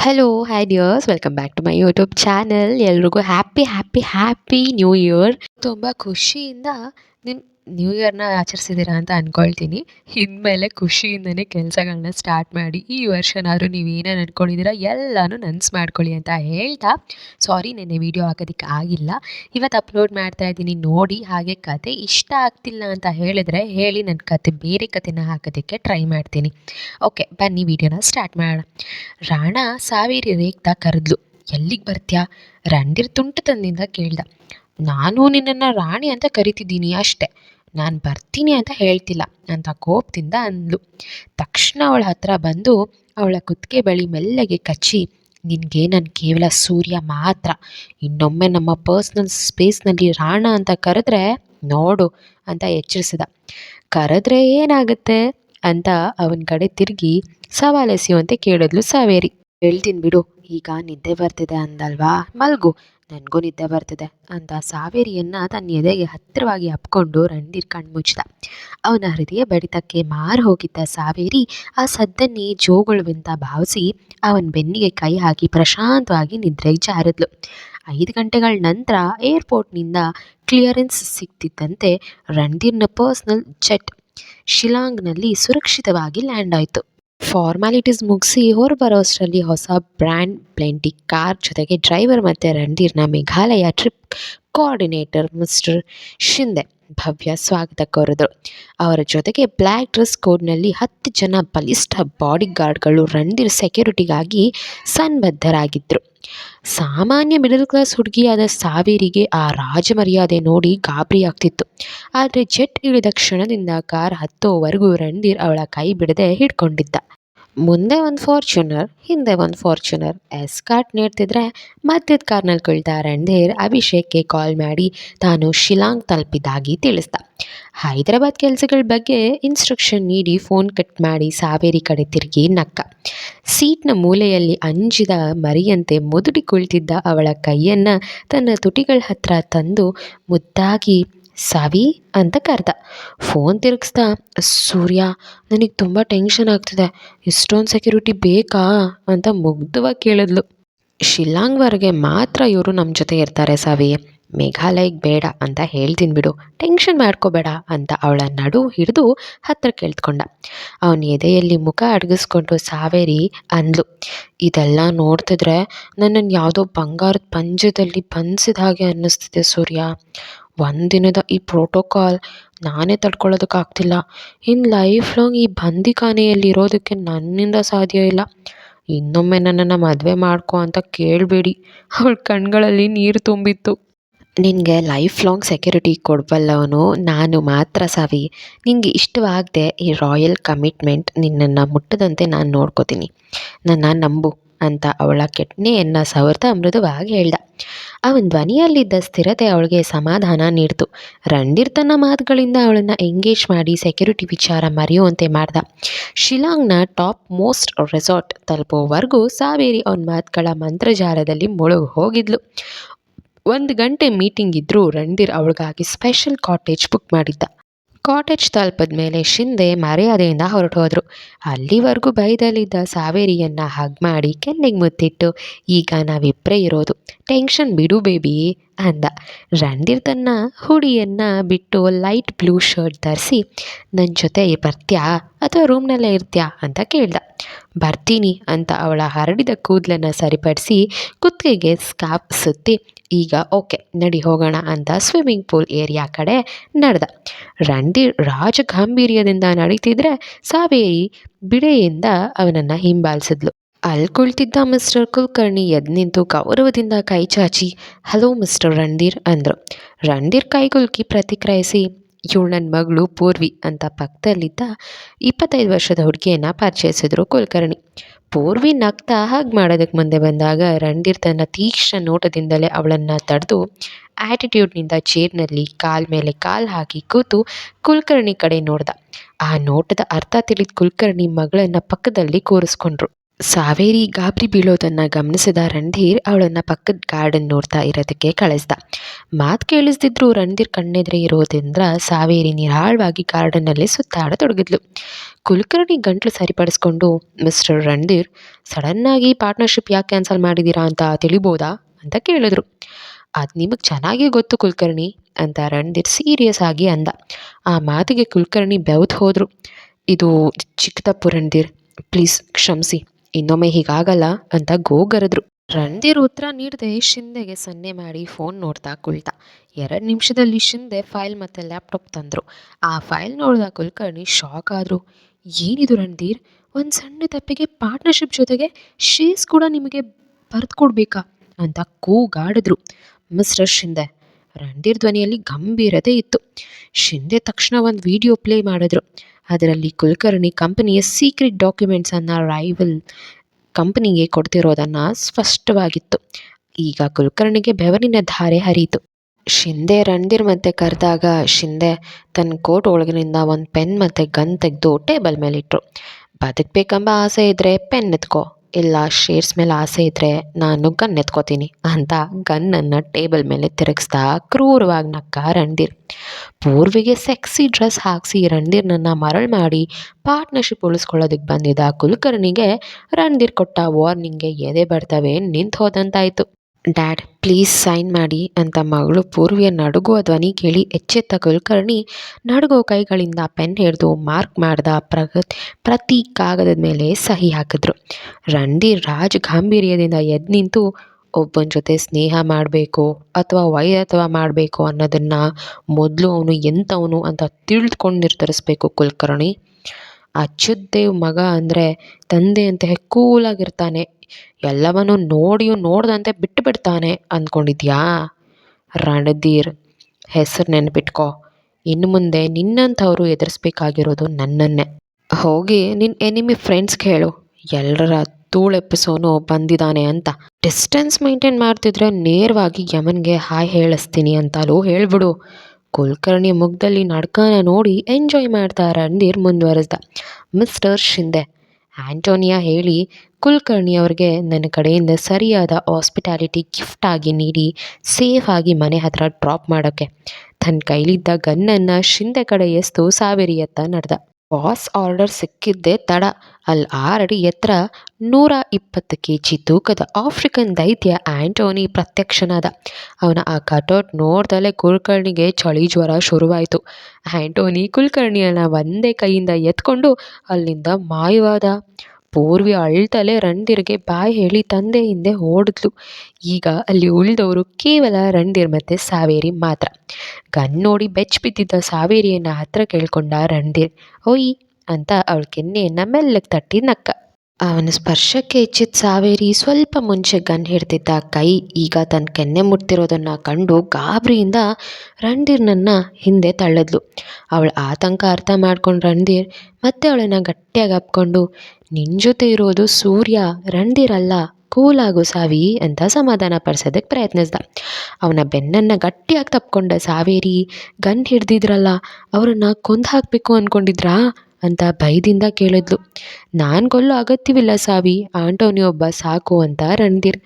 Hello hi dears welcome back to my YouTube channel ಎಲ್ರಿಗೂ happy happy happy new year ತುಂಬ ಖುಷಿಯಿಂದ ನಿನ್ನ new ಇಯರ್ನ ಆಚರಿಸಿದ್ದೀರಾ ಅಂತ ಅಂದ್ಕೊಳ್ತೀನಿ ಇನ್ಮೇಲೆ ಖುಷಿಯಿಂದನೇ ಕೆಲಸಗಳನ್ನ ಸ್ಟಾರ್ಟ್ ಮಾಡಿ ಈ ವರ್ಷನಾದರೂ ನೀವು ಏನೇನು ಅಂದ್ಕೊಂಡಿದ್ದೀರಾ ಎಲ್ಲನೂ ನೆನ್ಸು ಮಾಡ್ಕೊಳ್ಳಿ ಅಂತ ಹೇಳ್ತಾ. ಸಾರಿ ನೆನ್ನೆ ವೀಡಿಯೋ ಹಾಕೋದಕ್ಕೆ ಆಗಿಲ್ಲ. ಇವತ್ತು ಅಪ್ಲೋಡ್ ಮಾಡ್ತಾ ಇದ್ದೀನಿ ನೋಡಿ ಹಾಗೆ ಕತೆ. ಇಷ್ಟ ಆಗ್ತಿಲ್ಲ ಅಂತ ಹೇಳಿದ್ರೆ ಹೇಳಿ ನನ್ನ ಕತೆ, ಬೇರೆ ಕತೆನ ಹಾಕೋದಕ್ಕೆ ಟ್ರೈ ಮಾಡ್ತೀನಿ. ಓಕೆ ಬನ್ನಿ ವೀಡಿಯೋನ ಸ್ಟಾರ್ಟ್ ಮಾಡೋಣ. ರಾಣ ಸಾವಿರಿ ರೇಗ್ತಾ ಕರೆದ್ಲು. ಎಲ್ಲಿಗೆ ಬರ್ತ್ಯಾ? ತುಂಟು ತುಂಟತನದಿಂದ ಕೇಳ್ದ. ನಾನು ನಿನ್ನನ್ನು ರಾಣಿ ಅಂತ ಕರಿತಿದ್ದೀನಿ ಅಷ್ಟೆ. ನಾನು ಬರ್ತೀನಿ ಅಂತ ಹೇಳ್ತಿಲ್ಲ. ಅಂತ ಕೋಪದಿಂದ ಅಂದ್ಲು. ತಕ್ಷಣ ಅವಳ ಹತ್ರ ಬಂದು ಅವಳ ಕುತ್ತಿಗೆ ಬಳಿ ಮೆಲ್ಲಗೆ ಕಚ್ಚಿ, ನಿನಗೆ ನಾನು ಕೇವಲ ಸೂರ್ಯ ಮಾತ್ರ. ಇನ್ನೊಮ್ಮೆ ನಮ್ಮ ಪರ್ಸ್ನಲ್ ಸ್ಪೇಸ್ನಲ್ಲಿ ರಾಣ ಅಂತ ಕರೆದ್ರೆ ನೋಡು ಅಂತ ಎಚ್ಚರಿಸಿದ. ಕರೆದ್ರೆ ಏನಾಗುತ್ತೆ? ಅಂತ ಅವನ ಕಡೆ ತಿರುಗಿ ಸವಾಲೆಸೆಯುವಂತೆ ಕೇಳಿದ್ಲು ಸಾವೇರಿ. ಹೇಳ್ತೀನಿ ಬಿಡು. ಈಗ ನಿದ್ದೆ ಬರ್ತಿದೆ ಅಂದಲ್ವಾ? ಮಲ್ಗು, ನನಗೂ ನಿದ್ದೆ ಬರ್ತಿದೆ ಅಂತ ಸಾವೇರಿಯನ್ನ ತನ್ನ ಎದೆಗೆ ಹತ್ತಿರವಾಗಿ ಅಪ್ಕೊಂಡು ರಣಧೀರ್ ಕಣ್ಮುಚ್ಚಿದ ಅವನ ಹೃದಯ ಬಡಿತಕ್ಕೆ ಮಾರು ಹೋಗಿದ್ದ ಸಾವೇರಿ ಆ ಸದ್ದನ್ನೇ ಜೋಗುಳುವಂತ ಭಾವಿಸಿ ಅವನ ಬೆನ್ನಿಗೆ ಕೈ ಹಾಕಿ ಪ್ರಶಾಂತವಾಗಿ ನಿದ್ರೆಗೆ ಜಾರಿದ್ಲು. ಐದು ಗಂಟೆಗಳ ನಂತರ ಏರ್ಪೋರ್ಟ್ನಿಂದ ಕ್ಲಿಯರೆನ್ಸ್ ಸಿಗ್ತಿದ್ದಂತೆ ರಣಧೀರ್ನ ಪರ್ಸ್ನಲ್ ಜೆಟ್ ಶಿಲಾಂಗ್ನಲ್ಲಿ ಸುರಕ್ಷಿತವಾಗಿ ಲ್ಯಾಂಡ್ ಆಯಿತು. ಫಾರ್ಮಾಲಿಟೀಸ್ ಮುಗಿಸಿ ಹೊರ ಬರೋಷ್ಟರಲ್ಲಿ ಹೊಸ ಬ್ರ್ಯಾಂಡ್ ಪ್ಲೆಂಟಿ ಕಾರ್ ಜೊತೆಗೆ ಡ್ರೈವರ್ ಮತ್ತು ರಣಧೀರ್ನ Meghalaya trip coordinator mister Shinde ಭವ್ಯ ಸ್ವಾಗತ ಕೋರಿದ್ರು. ಅವರ ಜೊತೆಗೆ ಬ್ಲ್ಯಾಕ್ ಡ್ರೆಸ್ ಕೋಡ್ನಲ್ಲಿ ಹತ್ತು ಜನ ಬಲಿಷ್ಠ ಬಾಡಿಗಾರ್ಡ್ಗಳು ರಣಧೀರ್ ಸೆಕ್ಯೂರಿಟಿಗಾಗಿ ಸನ್ನದ್ಧರಾಗಿದ್ದರು ಸಾಮಾನ್ಯ ಮಿಡಲ್ ಕ್ಲಾಸ್ ಹುಡುಗಿಯಾದ ಸಾವೇರಿಗೆ ಆ ರಾಜಮರ್ಯಾದೆ ನೋಡಿ ಗಾಬರಿಯಾಗ್ತಿತ್ತು ಆದರೆ ಜೆಟ್ ಇಳಿದ ಕ್ಷಣದಿಂದ ಕಾರ್ ಹತ್ತೋವರೆಗೂ ರಣಧೀರ್ ಅವಳ ಕೈ ಬಿಡದೆ ಹಿಡ್ಕೊಂಡಿದ್ದ. ಮುಂದೆ ಒಂದು ಫಾರ್ಚುನರ್ ಹಿಂದೆ ಒಂದು ಫಾರ್ಚುನರ್ ಎಸ್ಕಾರ್ಟ್ ನೀಡ್ತಿದ್ರೆ ಮಧ್ಯದ ಕಾರ್ನಲ್ಲಿ ಕುಳಿತ ರಣಧೀರ್ ಅಭಿಷೇಕ್ಗೆ ಕಾಲ್ ಮಾಡಿ ತಾನು ಶಿಲಾಂಗ್ ತಲುಪಿದ್ದಾಗಿ ತಿಳಿಸ್ದ. ಹೈದರಾಬಾದ್ ಕೆಲಸಗಳ ಬಗ್ಗೆ ಇನ್ಸ್ಟ್ರಕ್ಷನ್ ನೀಡಿ ಫೋನ್ ಕಟ್ ಮಾಡಿ ಸಾವೇರಿ ಕಡೆ ತಿರುಗಿ ನಕ್ಕ. ಸೀಟ್ನ ಮೂಲೆಯಲ್ಲಿ ಅಂಜಿದ ಮರಿಯಂತೆ ಮುದುಡಿ ಕುಳಿತಿದ್ದ ಅವಳ ಕೈಯನ್ನು ತನ್ನ ತುಟಿಗಳ ಹತ್ರ ತಂದು ಮುದ್ದಾಗಿ, ಸಾವಿ ಅಂತ ಕರೆದ. ಫೋನ್ ತಿರುಗಿಸ್ತಾ ಸೂರ್ಯ, ನನಗೆ ತುಂಬ ಟೆನ್ಷನ್ ಆಗ್ತಿದೆ. ಇಷ್ಟೊಂದು ಸೆಕ್ಯೂರಿಟಿ ಬೇಕಾ? ಅಂತ ಮುಗ್ಧವಾಗಿ ಕೇಳಿದ್ಲು. ಶಿಲ್ಲಾಂಗ್ವರೆಗೆ ಮಾತ್ರ ಇವರು ನಮ್ಮ ಜೊತೆ ಇರ್ತಾರೆ ಸಾವಿ. ಮೇಘಾಲಯಕ್ಕೆ ಬೇಡ ಅಂತ ಹೇಳ್ತೀನಿ ಬಿಡು ಟೆನ್ಷನ್ ಮಾಡ್ಕೋಬೇಡ ಅಂತ ಅವಳ ನಡು ಹಿಡಿದು ಹತ್ತಿರ ಕೇಳ್ತ್ಕೊಂಡ. ಅವನ ಎದೆಯಲ್ಲಿ ಮುಖ ಅಡಗಿಸ್ಕೊಂಡು ಸಾವೇರಿ ಅಂದ್ಲು, ಇದೆಲ್ಲ ನೋಡ್ತಿದ್ರೆ ನನ್ನನ್ನು ಯಾವುದೋ ಬಂಗಾರದ ಪಂಜದಲ್ಲಿ ಬಂಧಿಸಿದ ಹಾಗೆ ಅನ್ನಿಸ್ತಿದೆ ಸೂರ್ಯ. ಒಂದಿನದ ಈ ಪ್ರೋಟೋಕಾಲ್ ನಾನೇ ತಡ್ಕೊಳ್ಳೋದಕ್ಕಾಗ್ತಿಲ್ಲ ಇನ್ನು ಲೈಫ್ ಲಾಂಗ್ ಈ ಬಂದಿಖಾನೆಯಲ್ಲಿ ಇರೋದಕ್ಕೆ ನನ್ನಿಂದ ಸಾಧ್ಯ ಇಲ್ಲ. ಇನ್ನೊಮ್ಮೆ ನನ್ನನ್ನು ಮದುವೆ ಮಾಡ್ಕೊ ಅಂತ ಕೇಳಬೇಡಿ. ಅವಳ ಕಣ್ಗಳಲ್ಲಿ ನೀರು ತುಂಬಿತ್ತು. ನಿನಗೆ ಲೈಫ್ ಲಾಂಗ್ ಸೆಕ್ಯೂರಿಟಿ ಕೊಡಬಲ್ಲವನು, ನಾನು ಮಾತ್ರ ಸಾವಿ. ನಿನಗೆ ಇಷ್ಟವಾಗದೆ ಈ ರಾಯಲ್ ಕಮಿಟ್ಮೆಂಟ್ ನಿನ್ನನ್ನು ಮುಟ್ಟದಂತೆ ನಾನು ನೋಡ್ಕೋತೀನಿ. ನನ್ನ ನಂಬು ಅಂತ ಅವಳ ಕೆಟ್ಟನೆಯನ್ನು ಸವರ್ತ ಮೃದುವಾಗಿ ಹೇಳ್ದ. ಅವನ ಧ್ವನಿಯಲ್ಲಿದ್ದ ಸ್ಥಿರತೆ ಅವಳಿಗೆ ಸಮಾಧಾನ ನೀಡ್ತು. ರಣಧೀರ್ ತನ್ನ ಮಾತುಗಳಿಂದ ಅವಳನ್ನು ಎಂಗೇಜ್ ಮಾಡಿ ಸೆಕ್ಯೂರಿಟಿ ವಿಚಾರ ಮರೆಯುವಂತೆ ಮಾಡ್ದ. ಶಿಲಾಂಗ್ನ ಟಾಪ್ ಮೋಸ್ಟ್ ರೆಸಾರ್ಟ್ ತಲುಪೋವರೆಗೂ ಸಾವೇರಿ ಅವನ ಮಾತುಗಳ ಮಂತ್ರಜಾಲದಲ್ಲಿ ಮುಳುಗು ಹೋಗಿದ್ಲು ಒಂದು ಗಂಟೆ ಮೀಟಿಂಗ್ ಇದ್ದರೂ ರಣಧೀರ್ ಅವಳಿಗಾಗಿ ಸ್ಪೆಷಲ್ ಕಾಟೇಜ್ ಬುಕ್ ಮಾಡಿದ್ದ. ಕಾಟೇಜ್ ತಲುಪದ ಮೇಲೆ ಶಿಂದೆ ಮರ್ಯಾದೆಯಿಂದ ಹೊರಟು ಹೋದರು. ಅಲ್ಲಿವರೆಗೂ ಬೈದಲ್ಲಿದ್ದ ಸಾವೇರಿಯನ್ನು ಹಗ್ ಮಾಡಿ ಕೆನ್ನೆಗೆ ಮುತ್ತಿಟ್ಟು, ಈಗ ನಾವಿಬ್ಬರೇ ಇರೋದು. ಟೆನ್ಷನ್ ಬಿಡು ಬೇಬಿ ಅಂದ. ರಣಧೀರ್ ತನ್ನ ಹುಡಿಯನ್ನು ಬಿಟ್ಟು ಲೈಟ್ ಬ್ಲೂ ಶರ್ಟ್ ಧರಿಸಿ ನನ್ನ ಜೊತೆ ಬರ್ತ್ಯಾ? ಅಥವಾ ರೂಮ್ನಲ್ಲೇ ಇರ್ತ್ಯಾ? ಅಂತ ಕೇಳ್ದ. ಬರ್ತೀನಿ, ಅಂತ ಅವಳ ಹರಡಿದ ಕೂದಲನ್ನು ಸರಿಪಡಿಸಿ, ಕುತ್ತಿಗೆಗೆ ಸ್ಕಾಪ್ ಸುತ್ತಿ ಈಗ ಓಕೆ, ನಡಿ ಹೋಗೋಣ ಅಂತ ಸ್ವಿಮ್ಮಿಂಗ್ ಪೂಲ್ ಏರಿಯಾ ಕಡೆ ನಡೆದ. ರಣಧೀರ್ ರಾಜಗಾಂಭೀರ್ಯದಿಂದ ನಡೀತಿದ್ರೆ ಸಾವೇರಿ ಬಿಡೆಯಿಂದ ಅವನನ್ನು ಹಿಂಬಾಲಿಸಿದ್ಲು. ಅಲ್ಲಿ ಕುಳಿತಿದ್ದ ಮಿಸ್ಟರ್ ಕುಲಕರ್ಣಿ ಎದ್ದು ನಿಂತು ಗೌರವದಿಂದ ಕೈ ಚಾಚಿ, ಹಲೋ ಮಿಸ್ಟರ್ ರಣಧೀರ್ ಅಂದರು. ರಣಧೀರ್ ಕೈಗುಲ್ಕಿ ಪ್ರತಿಕ್ರಿಯಿಸಿ, ಇವಳು ನನ್ನ ಮಗಳು ಪೂರ್ವಿ ಅಂತ ಪಕ್ಕದಲ್ಲಿದ್ದ ಇಪ್ಪತ್ತೈದು ವರ್ಷದ ಹುಡುಗಿಯನ್ನು ಪರಿಚಯಿಸಿದರು ಕುಲಕರ್ಣಿ. ಪೂರ್ವಿ ನಗ್ತಾ ಹಾಗೆ ಮಾಡೋದಕ್ಕೆ ಮುಂದೆ ಬಂದಾಗ ರಣಧೀರ್ ತನ್ನ ತೀಕ್ಷ್ಣ ನೋಟದಿಂದಲೇ ಅವಳನ್ನು ತಡೆದು ಆ್ಯಟಿಟ್ಯೂಡ್ನಿಂದ ಚೇರ್ನಲ್ಲಿ ಕಾಲ್ ಮೇಲೆ ಕಾಲ್ ಹಾಕಿ ಕೂತು ಕುಲಕರ್ಣಿ ಕಡೆ ನೋಡ್ದ. ಆ ನೋಟದ ಅರ್ಥ ತಿಳಿದ ಕುಲಕರ್ಣಿ ಮಗಳನ್ನು ಪಕ್ಕದಲ್ಲಿ ಕೂರಿಸ್ಕೊಂಡ್ರು. ಸಾವೇರಿ ಗಾಬರಿ ಬೀಳೋದನ್ನು ಗಮನಿಸಿದ ರಣಧೀರ್ ಅವಳನ್ನು ಪಕ್ಕದ ಗಾರ್ಡನ್ ನೋಡ್ತಾ ಇರೋದಕ್ಕೆ ಕಳಿಸ್ದ. ಮಾತು ಕೇಳಿಸ್ದಿದ್ರು ರಣಧೀರ್ ಕಣ್ಣೆದ್ರೆ ಇರೋದ್ರಿಂದ ಸಾವೇರಿ ನಿರಾಳವಾಗಿ ಗಾರ್ಡನ್ನಲ್ಲಿ ಸುತ್ತಾಡತೊಡಗಿದ್ಲು. ಕುಲಕರ್ಣಿ ಗಂಟ್ಲು ಸರಿಪಡಿಸ್ಕೊಂಡು ಮಿಸ್ಟರ್ ರಣಧೀರ್ ಸಡನ್ನಾಗಿ ಪಾರ್ಟ್ನರ್ಶಿಪ್ ಯಾಕೆ ಕ್ಯಾನ್ಸಲ್ ಮಾಡಿದ್ದೀರಾ ಅಂತ ತಿಳಿಬೋದಾ? ಅಂತ ಕೇಳಿದ್ರು. ಅದು ನಿಮಗೆ ಚೆನ್ನಾಗೇ ಗೊತ್ತು ಕುಲಕರ್ಣಿ, ಅಂತ ರಣಧೀರ್ ಸೀರಿಯಸ್ ಆಗಿ ಅಂದ. ಆ ಮಾತಿಗೆ ಕುಲಕರ್ಣಿ ಬೆವ್ದು ಹೋದರು. ಇದು ಚಿಕ್ಕ ತಪ್ಪು ರಣಧೀರ್ ಪ್ಲೀಸ್ ಕ್ಷಮಿಸಿ ಇನ್ನೊಮ್ಮೆ ಹೀಗಾಗಲ್ಲ ಅಂತ ಗೋಗರೆದ್ರು. ರಣಧೀರ್ ಉತ್ತರ ನೀಡದೆ ಶಿಂದೆಗೆ ಸನ್ನೆ ಮಾಡಿ ಫೋನ್ ನೋಡ್ತಾ ಕುಳಿತ. ಎರಡು ನಿಮಿಷದಲ್ಲಿ ಶಿಂದೆ ಫೈಲ್ ಮತ್ತು ಲ್ಯಾಪ್ಟಾಪ್ ತಂದರು. ಆ ಫೈಲ್ ನೋಡಿದ ಕುಲಕರ್ಣಿ ಶಾಕ್ ಆದರು. ಏನಿದು ರಣಧೀರ್? ಒಂದು ಸಣ್ಣ ತಪ್ಪಿಗೆ ಪಾರ್ಟ್ನರ್ಶಿಪ್ ಜೊತೆಗೆ ಶೀಸ್ ಕೂಡ ನಿಮಗೆ ಬರೆದು ಕೊಡಬೇಕಾ? ಅಂತ ಕೂಗಾಡಿದ್ರು ಮಿಸ್ಟರ್ ಶಿಂದೆ. ರಣಧೀರ್ ಧ್ವನಿಯಲ್ಲಿ ಗಂಭೀರತೆ ಇತ್ತು. ಶಿಂದೆ ತಕ್ಷಣ ಒಂದು ವಿಡಿಯೋ ಪ್ಲೇ ಮಾಡಿದ್ರು. ಅದರಲ್ಲಿ ಕುಲಕರ್ಣಿ ಕಂಪನಿಯ ಸೀಕ್ರೆಟ್ ಡಾಕ್ಯುಮೆಂಟ್ಸನ್ನು ರೈವಲ್ ಕಂಪನಿಗೆ ಕೊಡ್ತಿರೋದನ್ನು ಸ್ಪಷ್ಟವಾಗಿತ್ತು. ಈಗ ಕುಲಕರ್ಣಿಗೆ ಬೆವರಿನ ಧಾರೆ ಹರಿಯಿತು. ಶಿಂದೆ ರಣಧೀರ್ ಮತ್ತೆ ಕರೆದಾಗ ಶಿಂದೆ ತನ್ನ ಕೋಟ್ ಒಳಗಿನಿಂದ ಒಂದು ಪೆನ್ ಮತ್ತು ಗನ್ ತೆಗೆದು ಟೇಬಲ್ ಮೇಲಿಟ್ಟರು ಬದುಕಬೇಕೆಂಬ ಆಸೆ ಇದ್ದರೆ ಪೆನ್ ಎತ್ಕೋ. ಇಲ್ಲ, ಶೇರ್ಸ್ ಮೇಲೆ ಆಸೆ ಇದ್ದರೆ ನಾನು ಗನ್ ಎತ್ಕೋತೀನಿ ಅಂತ ಗನ್ನನ್ನು ಟೇಬಲ್ ಮೇಲೆ ತಿರುಗಿಸ್ತಾ ಕ್ರೂರವಾಗಿ ನಕ್ಕ ರಣಧೀರ್. ಪೂರ್ವಿಗೆ ಸೆಕ್ಸಿ ಡ್ರೆಸ್ ಹಾಕಿಸಿ ರಣಧೀರ್ನನ್ನು ಮರಳು ಮಾಡಿ ಪಾರ್ಟ್ನರ್ಶಿಪ್ ಉಳಿಸ್ಕೊಳ್ಳೋದಕ್ಕೆ ಬಂದಿದ್ದ ಕುಲಕರ್ಣಿಗೆ ರಣಧೀರ್ ಕೊಟ್ಟ ವಾರ್ನಿಂಗ್ಗೆ ಎದೆ ಬರ್ತವೆ ನಿಂತು ಹೋದಂತಾಯಿತು. ಡ್ಯಾಡ್ ಪ್ಲೀಸ್ ಸೈನ್ ಮಾಡಿ ಅಂತ ಮಗಳು ಪೂರ್ವಿಯ ನಡುಗುವ ಧ್ವನಿ ಕೇಳಿ ಎಚ್ಚೆತ್ತ ಕುಲಕರ್ಣಿ ನಡುಗೋ ಕೈಗಳಿಂದ ಪೆನ್ ಹಿಡಿದು ಮಾರ್ಕ್ ಮಾಡಿದ ಪ್ರಗತಿ ಪ್ರತಿ ಕಾಗದದ ಮೇಲೆ ಸಹಿ ಹಾಕಿದ್ರು. ರಣಧೀರ್ ರಾಜ್ ಗಾಂಭೀರ್ಯದಿಂದ ಎದ್ದು ನಿಂತು, ಒಬ್ಬನ ಜೊತೆ ಸ್ನೇಹ ಮಾಡಬೇಕು ಅಥವಾ ವೈರತ್ವ ಮಾಡಬೇಕು ಅನ್ನೋದನ್ನು ಮೊದಲು ಅವನು ಎಂಥವನು ಅಂತ ತಿಳಿದುಕೊಂಡು ನಿರ್ಧರಿಸ್ಬೇಕು ಕುಲಕರ್ಣಿ. ಅಚ್ಯುತದೇವ್ ಮಗ ಅಂದರೆ ತಂದೆಯಂತೆ ಕೂಲಾಗಿರ್ತಾನೆ. ಎಲ್ಲವನ್ನು ನೋಡಿಯೂ ನೋಡ್ದಂತೆ ಬಿಟ್ಟು ಬಿಡ್ತಾನೆ ಅಂದ್ಕೊಂಡಿದ್ಯಾ? ರಣಧೀರ್, ಹೆಸರು ನೆನಪಿಟ್ಕೋ. ಇನ್ನು ಮುಂದೆ ನಿನ್ನಂಥವರು ಎದುರಿಸ್ಬೇಕಾಗಿರೋದು ನನ್ನನ್ನೇ. ಹೋಗಿ ನಿನ್ನ ಎನಿಮಿ ಫ್ರೆಂಡ್ಸ್ಗೆ ಹೇಳು. ಎಲ್ಲರ ಧೂಳೆಪ್ಪಿಸೋನು ಬಂದಿದ್ದಾನೆ ಅಂತ. ಡಿಸ್ಟೆನ್ಸ್ ಮೇಂಟೈನ್ ಮಾಡ್ತಿದ್ರೆ ನೇರವಾಗಿ ಯಮನ್ಗೆ ಹಾಯ್ ಹೇಳಿಸ್ತೀನಿ ಅಂತಲೂ ಹೇಳ್ಬಿಡು. ಕುಲಕರ್ಣಿ ಮುಖದಲ್ಲಿ ನಡ್ಕನ ನೋಡಿ ಎಂಜಾಯ್ ಮಾಡ್ತಾ ರಣಧೀರ್ ಮುಂದುವರೆಸ್ದ. ಮಿಸ್ಟರ್ ಶಿಂದೆ ಆ್ಯಂಟೋನಿಯಾ ಹೇಳಿ, ಕುಲಕರ್ಣಿ ಅವ್ರಿಗೆ ನನ್ನ ಕಡೆಯಿಂದ ಸರಿಯಾದ ಹಾಸ್ಪಿಟಾಲಿಟಿ ಗಿಫ್ಟ್ ಆಗಿ ನೀಡಿ, ಸೇಫ್ ಆಗಿ ಮನೆ ಹತ್ರ ಡ್ರಾಪ್ ಮಾಡೋಕ್ಕೆ. ತನ್ನ ಕೈಲಿದ್ದ ಗನ್ನನ್ನು ಶಿಂದೆ ಕಡೆ ಎಸ್ತು ಸಾವೇರಿಯತ್ತ ನಡೆದ. ಬಾಸ್ ಆರ್ಡರ್ ಸಿಕ್ಕಿದ್ದೇ ತಡ. ಅಲ್ಲಿ ಆರಡಿ ಎತ್ತರ ನೂರ ಇಪ್ಪತ್ತು ಕೆ ಜಿ ತೂಕದ ಆಫ್ರಿಕನ್ ದೈತ್ಯ ಆ್ಯಂಟೋನಿ ಪ್ರತ್ಯಕ್ಷನಾದ. ಅವನ ಆ ಕಟೌಟ್ ನೋಡ್ದಲೇ ಕುಲಕರ್ಣಿಗೆ ಚಳಿ ಜ್ವರ ಶುರುವಾಯಿತು. ಆ್ಯಂಟೋನಿ ಕುಲಕರ್ಣಿಯನ್ನು ಒಂದೇ ಕೈಯಿಂದ ಎತ್ಕೊಂಡು ಅಲ್ಲಿಂದ ಮಾಯವಾದ ಪೂರ್ವಿ ಅಳ್ತಲೇ ರಣಧೀರ್ಗೆ ಬಾಯಿ ಹೇಳಿ ತಂದೆ ಹಿಂದೆ ಓಡಿದ್ಲು. ಈಗ ಅಲ್ಲಿ ಉಳಿದವರು ಕೇವಲ ರಣಧೀರ್ ಮತ್ತು ಸಾವೇರಿ ಮಾತ್ರ. ಗನ್ ನೋಡಿ ಬೆಚ್ಚ ಬಿದ್ದಿದ್ದ ಸಾವೇರಿಯನ್ನು ಹತ್ರ ಕೇಳ್ಕೊಂಡ ರಣಧೀರ್, ಓಯ್ ಅಂತ ಅವಳ ಕೆನ್ನೆಯನ್ನು ಮೆಲ್ಲಗೆ ತಟ್ಟಿ ನಕ್ಕ. ಅವನ ಸ್ಪರ್ಶಕ್ಕೆ ಹೆಚ್ಚಿದ ಸಾವೇರಿ ಸ್ವಲ್ಪ ಮುಂಚೆ ಗನ್ ಹಿಡ್ತಿದ್ದ ಕೈ ಈಗ ತನ್ನ ಕೆನ್ನೆ ಮುಟ್ತಿರೋದನ್ನು ಕಂಡು ಗಾಬರಿಯಿಂದ ರಣಧೀರ್ನನ್ನು ಹಿಂದೆ ತಳ್ಳದ್ಲು. ಅವಳ ಆತಂಕ ಅರ್ಥ ಮಾಡ್ಕೊಂಡು ರಣಧೀರ್ ಮತ್ತೆ ಅವಳನ್ನು ಗಟ್ಟಿಯಾಗಿ ಅಪ್ಕೊಂಡು ನಿನ್ನ ಜೊತೆ ಇರೋದು ಸೂರ್ಯ ರಣಧೀರ್ ಅಲ್ಲ ಕೂಲಾಗು ಸಾವಿ ಅಂತ ಸಮಾಧಾನ ಪಡಿಸೋದಕ್ಕೆ ಪ್ರಯತ್ನಿಸ್ದ. ಅವನ ಬೆನ್ನನ್ನು ಗಟ್ಟಿಯಾಗಿ ತಪ್ಕೊಂಡ ಸಾವೇರಿ ಗನ್ ಹಿಡ್ದಿದ್ರಲ್ಲ, ಅವರನ್ನು ಕೊಂದು ಹಾಕಬೇಕು ಅಂದ್ಕೊಂಡಿದ್ರಾ ಅಂತ ಭಯದಿಂದ ಕೇಳಿದ್ಲು. ನಾನು ಕೊಲ್ಲೋ ಅಗತ್ಯವಿಲ್ಲ ಸಾವಿ ಆಂಟೋನಿ ಒಬ್ಬ ಸಾಕು ಅಂತ ರಣಧೀರ್.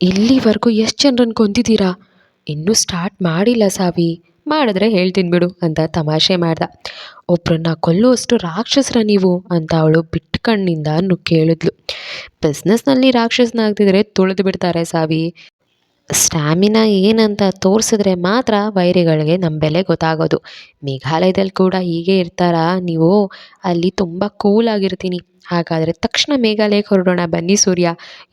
ಇಲ್ಲಿವರೆಗೂ ಎಷ್ಟು ಜನರನ್ನು ಕೊಂದಿದ್ದೀರಾ? ಇನ್ನೂ ಸ್ಟಾರ್ಟ್ ಮಾಡಿಲ್ಲ ಸಾವಿ. ಮಾಡಿದ್ರೆ ಹೇಳ್ತೀನಿ ಬಿಡು ಅಂತ ತಮಾಷೆ ಮಾಡ್ದ. ಒಬ್ಬರನ್ನ ಕೊಲ್ಲುವಷ್ಟು ರಾಕ್ಷಸರ ನೀವು ಅಂತ ಅವಳು ಬಿಟ್ಟು ಕಣ್ಣಿಂದ ಕೇಳಿದ್ಲು ಬಿಸ್ನೆಸ್ನಲ್ಲಿ ರಾಕ್ಷಸನಾಗ್ತಿದ್ರೆ ತುಳಿದು ಬಿಡ್ತಾರೆ ಸಾವಿ. ಸ್ಟ್ಯಾಮಿನಾ ಏನಂತ ತೋರಿಸಿದ್ರೆ ಮಾತ್ರ ವೈರಿಗಳಿಗೆ ನಮ್ಮ ಬೆಲೆ ಗೊತ್ತಾಗೋದು. ಮೇಘಾಲಯದಲ್ಲಿ ಕೂಡ ಹೀಗೆ ಇರ್ತಾರಾ ನೀವು? ಅಲ್ಲಿ ತುಂಬ ಕೂಲಾಗಿರ್ತೀನಿ ಹಾಗಾದರೆ ತಕ್ಷಣ ಮೇಘಾಲಯಕ್ಕೆ ಹೊರಡೋಣ ಬನ್ನಿ ಸೂರ್ಯ.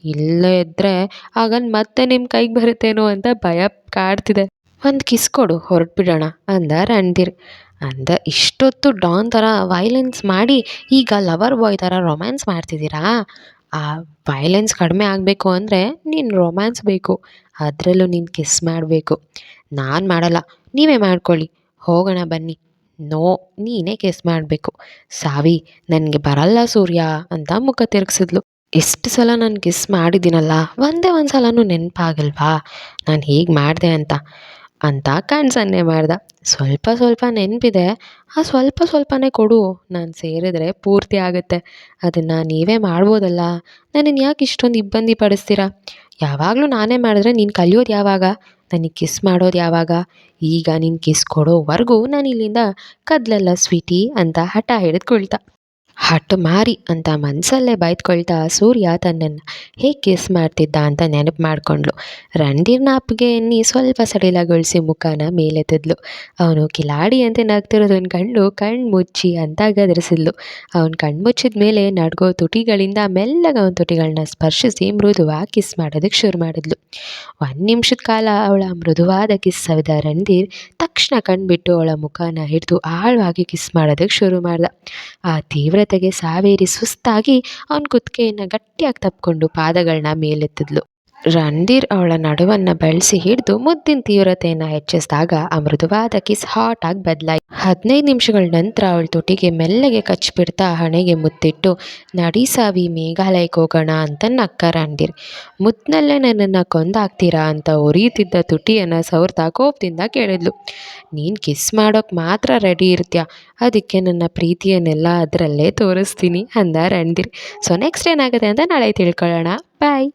ಇಲ್ಲ ಇದ್ದರೆ ಆಗ ಮತ್ತೆ ನಿಮ್ಮ ಕೈಗೆ ಬರುತ್ತೇನೋ ಅಂತ ಭಯ ಕಾಡ್ತಿದೆ. ಒಂದು ಕಿಸ್ ಕೊಡು, ಹೊರಟ್ಬಿಡೋಣ ಅಂದ ರಣಧೀರ್. ಅಂದ, ಇಷ್ಟೊತ್ತು ಡಾನ್ ಥರ ವೈಲೆನ್ಸ್ ಮಾಡಿ ಈಗ ಲವರ್ ಬಾಯ್ ಥರ ರೊಮ್ಯಾನ್ಸ್ ಮಾಡ್ತಿದ್ದೀರಾ? ಆ ವೈಲೆನ್ಸ್ ಕಡಿಮೆ ಆಗಬೇಕು ಅಂದರೆ ನೀನು ರೊಮ್ಯಾನ್ಸ್ ಬೇಕು, ಅದರಲ್ಲೂ ನೀನು ಕಿಸ್ ಮಾಡಬೇಕು. ನಾನು ಮಾಡಲ್ಲ, ನೀವೇ ಮಾಡ್ಕೊಳ್ಳಿ. ಹೋಗೋಣ ಬನ್ನಿ. ನೋ, ನೀನೇ ಕಿಸ್ ಮಾಡಬೇಕು. ಸಾವಿ, ನನಗೆ ಬರಲ್ಲ ಸೂರ್ಯ ಅಂತ ಮುಖ ತಿರುಗಿಸಿದ್ಲು. ಎಷ್ಟು ಸಲ ನಾನು ಕಿಸ್ ಮಾಡಿದ್ದೀನಲ್ಲ, ಒಂದೇ ಒಂದು ಸಲನೂ ನೆನಪಾಗಲ್ವಾ? ನಾನು ಹೇಗೆ ಮಾಡಿದೆ ಅಂತ. ಅಂತ ಕಣ್ಸನ್ನೆ ಮಾಡ್ದ. ಸ್ವಲ್ಪ ಸ್ವಲ್ಪ ನೆನಪಿದೆ. ಆ ಸ್ವಲ್ಪ ಸ್ವಲ್ಪನೇ ಕೊಡು. ನಾನು ಸೇರಿದರೆ ಪೂರ್ತಿ ಆಗುತ್ತೆ. ಅದನ್ನು ನೀವೇ ಮಾಡ್ಬೋದಲ್ಲ. ನನ್ನನ್ನು ಯಾಕೆ ಇಷ್ಟೊಂದು ಇಬ್ಬಂದಿ ಪಡಿಸ್ತೀರಾ? ಯಾವಾಗಲೂ ನಾನೇ ಮಾಡಿದ್ರೆ ನೀನು ಕಲಿಯೋದು ಯಾವಾಗ? ನನಗೆ ಕಿಸ್ ಮಾಡೋದು ಯಾವಾಗ? ಈಗ ನೀನು ಕಿಸ್ ಕೊಡೋವರೆಗೂ ನಾನು ಇಲ್ಲಿಂದ ಕದಲಲ್ಲ, ಸ್ವೀಟಿ ಅಂತ ಹಠ ಹಿಡಿದು ಕುಳ್ತ ಹಠ ಮಾರಿ ಅಂತ ಮನಸಲ್ಲೇ ಬೈದ್ಕೊಳ್ತಾ ಸೂರ್ಯ ತನ್ನನ್ನು ಹೇಗೆ ಕಿಸ್ ಮಾಡ್ತಿದ್ದ ಅಂತ ನೆನಪು ಮಾಡಿಕೊಂಡ್ಳು ರಣಧೀರ್ನ ಅಪ್ಪಿಗೆ ಎನ್ನಿ ಸ್ವಲ್ಪ ಸಡಿಲಗೊಳಿಸಿ ಮುಖನ ಮೇಲೆತ್ತಿದ್ಲು. ಅವನು ಕಿಲಾಡಿ ಅಂತ ನಗ್ತಿರೋದನ್ನು ಕಂಡು ಕಣ್ಣು ಮುಚ್ಚಿ ಅಂತ ಗದರಿಸಿದ್ಲು. ಅವನು ಕಣ್ಣು ಮುಚ್ಚಿದ ಮೇಲೆ ನಡ್ಗೋ ತುಟಿಗಳಿಂದ ಮೆಲ್ಲಗ ಅವನ ತುಟಿಗಳನ್ನ ಸ್ಪರ್ಶಿಸಿ ಮೃದುವಾಗಿ ಕಿಸ್ ಮಾಡೋದಕ್ಕೆ ಶುರು ಮಾಡಿದ್ಲು. ಒಂದು ನಿಮಿಷದ ಕಾಲ ಅವಳ ಮೃದುವಾದ ಕಿಸ್ ಸವಿದ ರಣಧೀರ್ ತಕ್ಷಣ ಕಣ್ಬಿಟ್ಟು ಅವಳ ಮುಖನ ಹಿಡಿದು ಆಳವಾಗಿ ಕಿಸ್ ಮಾಡೋದಕ್ಕೆ ಶುರು ಮಾಡ್ದ. ಆ ತೀವ್ರತೆಗೆ ಸಾವೇರಿ ಸುಸ್ತಾಗಿ ಅವ್ನ ಕುತ್ತಿಗೆಯನ್ನ ಗಟ್ಟಿಯಾಗಿ ತಪ್ಕೊಂಡು ಪಾದಗಳನ್ನ ಮೇಲೆತ್ತಿದ್ಲು. ರಣಧೀರ್ ಅವಳ ನಡುವನ್ನು ಬಳಸಿ ಹಿಡಿದು ಮುದ್ದಿನ ತೀವ್ರತೆಯನ್ನು ಹೆಚ್ಚಿಸಿದಾಗ ಆ ಮೃದುವಾದ ಕಿಸ್ ಆಗಿ ಬದಲಾಯಿತು ಹದಿನೈದು ನಿಮಿಷಗಳ ನಂತರ ಅವಳ ತುಟಿಗೆ ಮೆಲ್ಲಗೆ ಕಚ್ಚಿಬಿಡ್ತಾ ಹಣೆಗೆ ಮುತ್ತಿಟ್ಟು ನಡಿ ಸಾವಿ ಮೇಘಾಲಯಕ್ಕೆ ಹೋಗೋಣ ಅಂತ ನಕ್ಕ ರಣಧೀರ್. ಮುತ್ತಿನಲ್ಲೇ ನನ್ನನ್ನು ಕೊಂದಾಗ್ತೀರಾ ಅಂತ ಉರಿಯುತ್ತಿದ್ದ ತುಟಿಯನ್ನು ಸವರ್ತಾ ಕೋಪದಿಂದ ಕೇಳಿದ್ಲು. ನೀನು ಕಿಸ್ ಮಾಡೋಕ್ಕೆ ಮಾತ್ರ ರೆಡಿ ಇರ್ತೀಯ? ಅದಕ್ಕೆ ನನ್ನ ಪ್ರೀತಿಯನ್ನೆಲ್ಲ ಅದರಲ್ಲೇ ತೋರಿಸ್ತೀನಿ ಅಂದ ರಣಧೀರ್. ಸೊ ನೆಕ್ಸ್ಟ್ ಏನಾಗುತ್ತೆ ಅಂತ ನಾಳೆ ತಿಳ್ಕೊಳ್ಳೋಣ. ಬಾಯ್